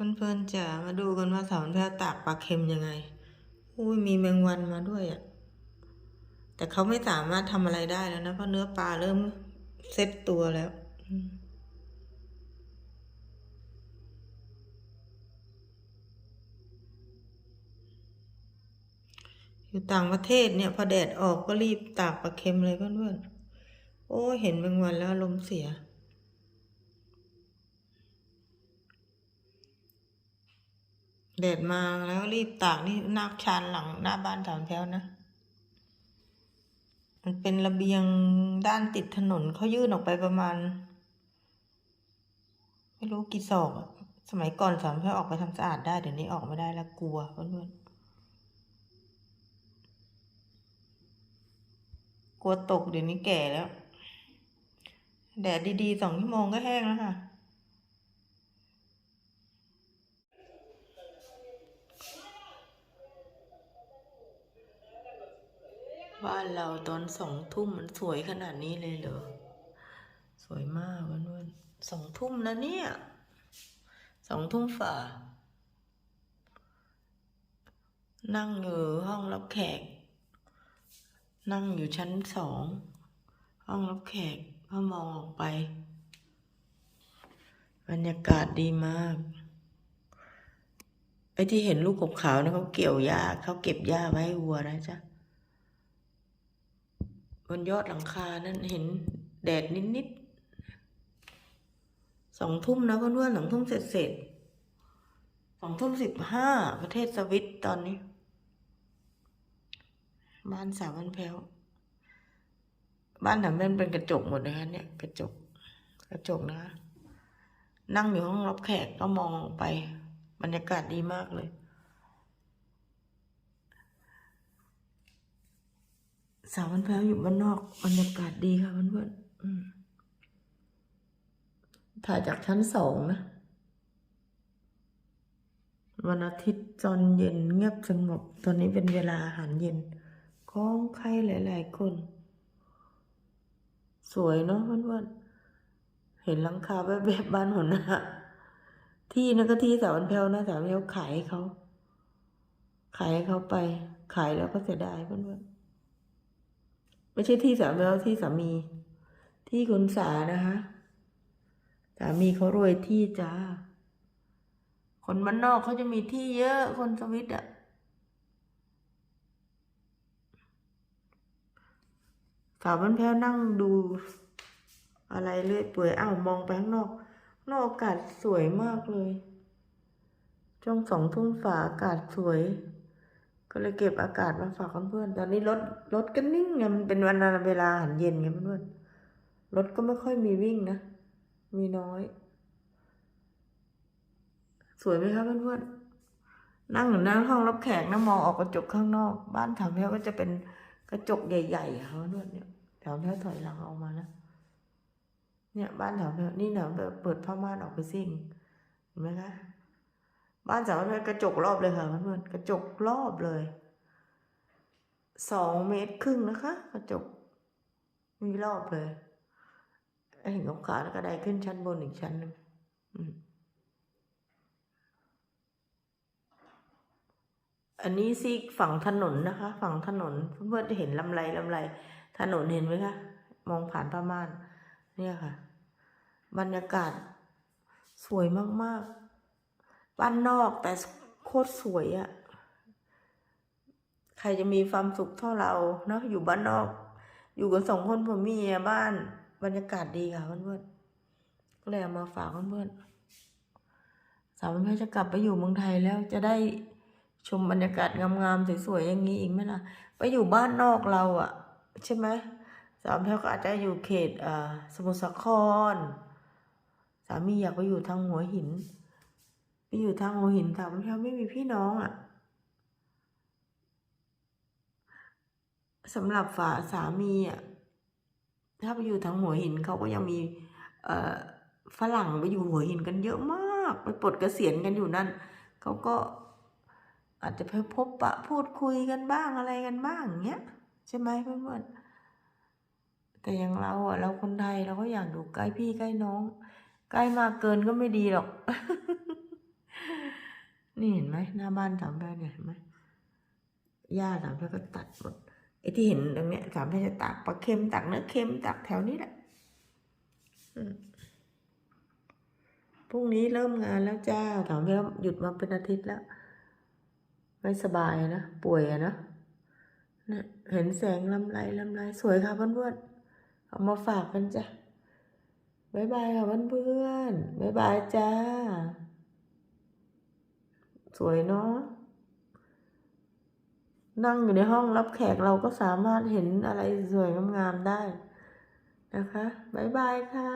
เพื่อนๆจะมาดูกันว่าสาวแพรวตากปลาเค็มยังไง อุ้ยมีแมงวันมาด้วยอะ่ะ แต่เขาไม่สามารถทำอะไรได้แล้วนะเพราะเนื้อปลาเริ่มเซ็ตตัวแล้วอยู่ต่างประเทศเนี่ยพอแดดออกก็รีบตากปลาเค็มเลยเพื่อนๆ โอ้เห็นแมงวันแล้วอารมเสีย แดดมาแล้วรีบตากนี่นาชานหลังหน้าบ้านสามแถวนะ มันเป็นระเบียงด้านติดถนนเขายื่นออกไปประมาณ ไม่รู้กี่ศอกสมัยก่อนสามแถวออกไปทำสะอาดได้เดี๋ยวนี้ออกไม่ได้แล้วกลัวเพื่อนๆกลัวตกเดี๋ยวนี้แก่แล้ว แดดดีๆสองชั่วโมงก็แห้งแล้วค่ะ บ้านเราตอนสองทุ่มมันสวยขนาดนี้เลยเหรอ สวยมากวันวันสองทุ่มนะเนี่ย สองทุ่มฝ่า นั่งอยู่ห้องรับแขก นั่งอยู่ชั้นสอง ห้องรับแขกก็มองออกไป บรรยากาศดีมาก ไอ้ที่เห็นลูกกบขาวนะเขาเกี่ยวหญ้าเขาเก็บหญ้าไว้ให้วัวนะจ๊ะ บนยอดหลังคานั่นเห็นแดดนิดๆสองทุ่มนะเพื่อนๆสองทุ่มเสร็จเสร็จสองทุ่มสิบห้าประเทศสวิตตอนนี้ บ้านสาวบ้านแพ้ว บ้านหนังแม่นเป็นกระจกหมดนะคะเนี่ยกระจก กระจกนะคะนั่งอยู่ห้องรับแขกก็มองออกไป บรรยากาศดีมากเลย สาวมันแพ้วอยู่บ้านนอกบรรยากาศดีค่ะเพื่อนๆถ่ายจากชั้นสองนะ วันอาทิตย์ตอนเย็นเงียบสงบ ตอนนี้เป็นเวลาอาหารเย็นของใครหลายๆคน สวยเนาะเพื่อนๆเห็นหลังคาแบบบบๆบ้านหัวหน้าที่นั่นก็ที่สาวมันแพ้วนะสาวมันแพ้วขายเขา ขายเขาไป ขายแล้วก็เสียดายเพื่อนๆ ไม่ใช่ที่สามีที่สามี ที่คุณสานะคะสามีเขารวยที่จ้าคนบ้านนอกเขาจะมีที่เยอะคนสวิตอะสาวบ้านแพ้วนั่งดูอะไรเรื่อยเปื่อยอ้าวมองไปข้างนอกนอกอากาศสวยมากเลย ช่วงสองทุ่มฝ่าอากาศสวย ก็เลยเก็บอากาศมาฝากเพื่อนๆตอนนี้รถรถก็นิ่งไงมันเป็นวันเวลาหารเย็นไงเพื่อนๆรถก็ไม่ค่อยมีวิ่งนะ มีน้อย สวยไหมครับเพื่อนๆนั่งอยู่หน้าห้องรับแขกนะมองออกกระจกข้างนอก บ้านแถวแถวก็จะเป็นกระจกใหญ่ๆครับเพื่อนๆเนี่ยแถวแถวถอยหลังออกมานะเนี่ยบ้านแถวแถวนี่แถวเปิดผ้าม่านออกไปซิ่งเห็นไหมคะ บ้านสาวแพรกระจกรอบเลยค่ะเพื่อนๆกระจกรอบเลยสองเมตรครึ่งนะคะ กระจกมีรอบเลยเห็นขาแล้วก็ได้ขึ้นชั้นบนอีกชั้นหนึ่งอันนี้ซีกฝั่งถนนนะคะ ฝั่งถนนเพื่อนๆเห็นลำไรลำไร ถนนเห็นไหมคะมองผ่านผ้าม่านเนี่ยค่ะ บรรยากาศสวยมากๆ บ้านนอกแต่โคตรสวยอะใครจะมีความสุขเท่าเราเนาะอยู่บ้านนอก อยู่กันสองคนผมมียบ้าน บรรยากาศดีค่ะเพื่อนๆก็เลยเอามาฝากเพื่อนๆสาวเพ่จะกลับไปอยู่เมืองไทยแล้วจะได้ชมบรรยากาศงามๆสวยๆอย่างนี้อีกไหมล่ะไปอยู่บ้านนอกเราอะใช่ไหมสาวเพื่อนก็อาจจะอยู่เขตอ่าสมุทรสาคร สามีอยากไปอยู่ทางหัวหิน ไปอยู่ทางหัวหินสามแถวไม่มีพี่น้องอะ่ะสำหรับฝาสามีอะถ้าไปอยู่ทางหัวหินเขาก็ยังมี เอ่อฝรั่งไปอยู่หัวหินกันเยอะมาก ไปปลดเกษียณกันอยู่นั่นเขาก็อาจจะไปพบปะพูดคุยกันบ้างอะไรกันบ้างเงี้ยใช่ไหมเพื่อนๆแต่อย่างเราอะเราคนไทยเราก็อยากอยู่ใกล้พี่ใกล้น้อง ใกล้มากเกินก็ไม่ดีหรอก นี่เห็นไหมหน้าบ้านสามแพร่เนี่ยเห็นไหมหญ้าสามแพร่ก็ตัดหมดไอ้ที่เห็นตรงเนี้ยสามแพร่จะตากปลาเค็มตากเนื้อเค็มตากแถวนี้แหละพรุ่งนี้เริ่มงานแล้วจ้าสามแพร่หยุดมาเป็นอาทิตย์แล้ว ไม่สบายนะป่วยอะนะนะเห็นแสงลำไรลำไรสวยค่ะเพื่อนๆเอามาฝากกันจ้ะบายบายค่ะเพื่อนๆบายบายจ้า สวยเนาะนั่งอยู่ในห้องรับแขกเราก็สามารถเห็นอะไรสวยงามๆได้นะคะ บ๊ายบายค่ะ